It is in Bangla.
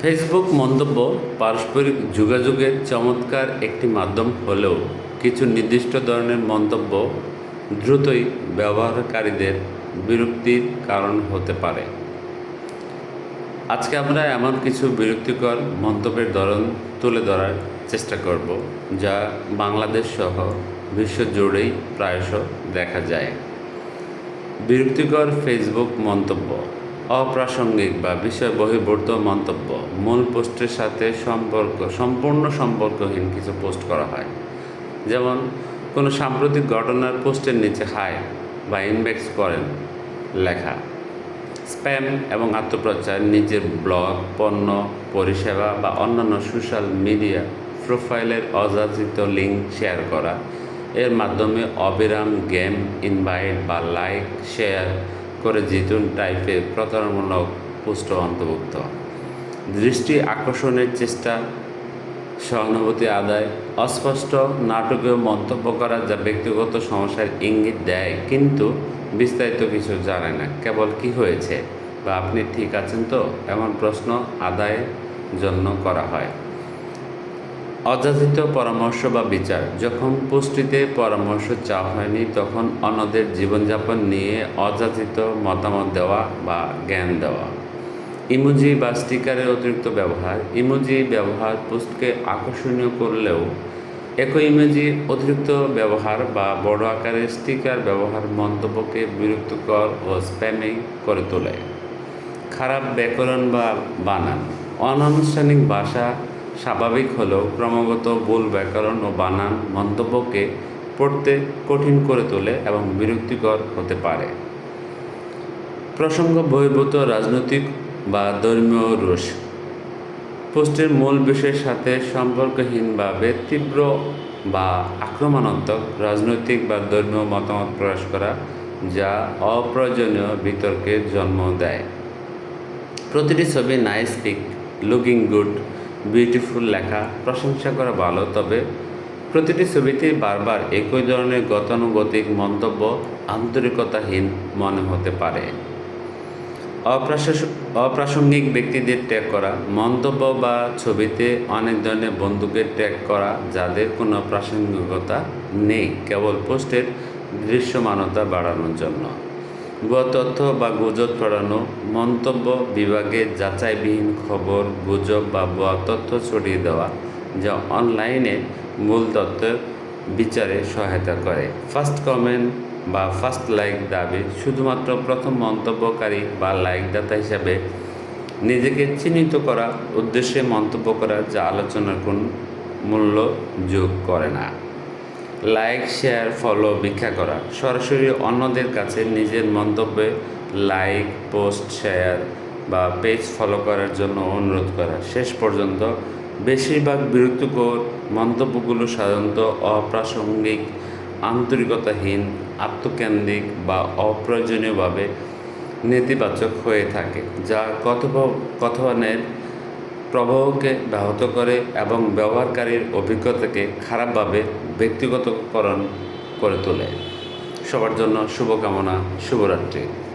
ফেসবুক মন্তব্য পারস্পরিক যোগাযোগের চমৎকার একটি মাধ্যম হলেও কিছু নির্দিষ্ট ধরনের মন্তব্য দ্রুতই ব্যবহারকারীদের বিরক্তির কারণ হতে পারে। আজকে আমরা এমন কিছু বিরক্তিকর মন্তব্যের ধরন তুলে ধরার চেষ্টা করব, যা বাংলাদেশ সহ বিশ্ব জুড়েই প্রায়শ দেখা যায়। বিরক্তিকর ফেসবুক মন্তব্য অপ্রাসঙ্গিক বা বিষয় বহির্ভূত মন্তব্য। মূল পোস্টের সাথে সম্পর্ক, সম্পূর্ণ সম্পর্কহীন কিছু পোস্ট করা হয়। যেমন, কোনো সাম্প্রতিক ঘটনার পোস্টের নিচে হাই বা ইনবেক্স করেন লেখা। স্প্যাম এবং আত্মপ্রচার, নিজের ব্লগ, পণ্য, পরিষেবা বা অন্যান্য সোশ্যাল মিডিয়া প্রোফাইলের অযাচিত লিঙ্ক শেয়ার করা। এর মাধ্যমে অবিরাম গেম, ইনভাইট বা লাইক, শেয়ার করে জিতুন টাইপের প্রতারণামূলক পোস্ট অন্তর্ভুক্ত। দৃষ্টি আকর্ষণের চেষ্টা, সহানুভূতি আদায়, অস্পষ্ট নাটকীয় মন্তব্য করা যা ব্যক্তিগত সমস্যার ইঙ্গিত দেয়, কিন্তু বিস্তারিত কিছু জানে না। কেবল কি হয়েছে বা আপনি ঠিক আছেন তো? এমন প্রশ্ন আদায়ের জন্য করা হয়। অযাচিত পরামর্শ বা বিচার। যখন পুষ্টিতে পরামর্শ চাওয়া হয়নি, তখন অন্যদের জীবনযাপন নিয়ে অযাচিত মতামত দেওয়া বা জ্ঞান দেওয়া। ইমোজি বা স্টিকারের অতিরিক্ত ব্যবহার। ইমোজি ব্যবহার পোস্টকে আকর্ষণীয় করলেও একই ইমোজি অতিরিক্ত ব্যবহার বা বড় আকারের স্টিকার ব্যবহার মন্তব্যকে বিরক্তিকর ও স্প্যামিং করে তোলে। খারাপ ব্যাকরণ বা বানান। অনানুষ্ঠানিক ভাষা স্বাভাবিক হলেও ক্রমাগত ভুল, ব্যাকরণ ও বানান মন্তব্যকে পড়তে কঠিন করে তোলে এবং বিরক্তিকর হতে পারে। প্রসঙ্গ বহির্ভূত রাজনৈতিক বা ধর্মীয় রোষ পোস্টের মূল বিষয়ের সাথে সম্পর্কহীনভাবে তীব্র বা আক্রমণাত্মক রাজনৈতিক বা ধর্মীয় মতামত প্রকাশ করা যা অপ্রয়োজনীয় বিতর্কের জন্ম দেয়। প্রতিটি ছবি nice pic looking good beautiful লেখা, প্রশংসা করা ভালো, তবে প্রতিটি ছবিতেই বারবার একই ধরনের গতানুগতিক মন্তব্য আন্তরিকতাহীন মনে হতে পারে। অপ্রাসঙ্গিক ব্যক্তিদের ট্যাগ করা, মন্তব্য বা ছবিতে অনেক ধরনের বন্ধুকে ট্যাগ করা যাদের কোনো প্রাসঙ্গিকতা নেই, কেবল পোস্টের দৃশ্যমানতা বাড়ানোর জন্য। ভুয়া তথ্য বা গুজব ছড়ানো মন্তব্য বিভাগে যাচাইবিহীন খবর, গুজব বা ভুয়া তথ্য ছড়িয়ে দেওয়া, যা অনলাইনে মূল তথ্যের বিচারে সহায়তা করে। ফার্স্ট কমেন্ট বা ফার্স্ট লাইক দাবি শুধুমাত্র প্রথম মন্তব্যকারী বা লাইকদাতা হিসাবে নিজেকে চিহ্নিত করা উদ্দেশ্যে মন্তব্য করা যা আলোচনার কোন মূল্য যোগ করে না। লাইক, শেয়ার, ফলো, ভিক্ষা করা। সরাসরি অন্যদের কাছে নিজের মন্তব্যে লাইক, পোস্ট, শেয়ার বা পেজ ফলো করার জন্য অনুরোধ করা। শেষ পর্যন্ত বেশিরভাগ বিরক্তিকর মন্তব্যগুলো সাধারণত অপ্রাসঙ্গিক, আন্তরিকতাহীন, আত্মকেন্দ্রিক বা অপ্রয়োজনীয়ভাবে নেতিবাচক হয়ে থাকে, যা কথোপ কথনের প্রবাহকে ব্যাহত করে এবং ব্যবহারকারীর অভিজ্ঞতাকে খারাপভাবে ব্যক্তিগতকরণ করে তোলে। সবার জন্য শুভকামনা শুভরাত্রি।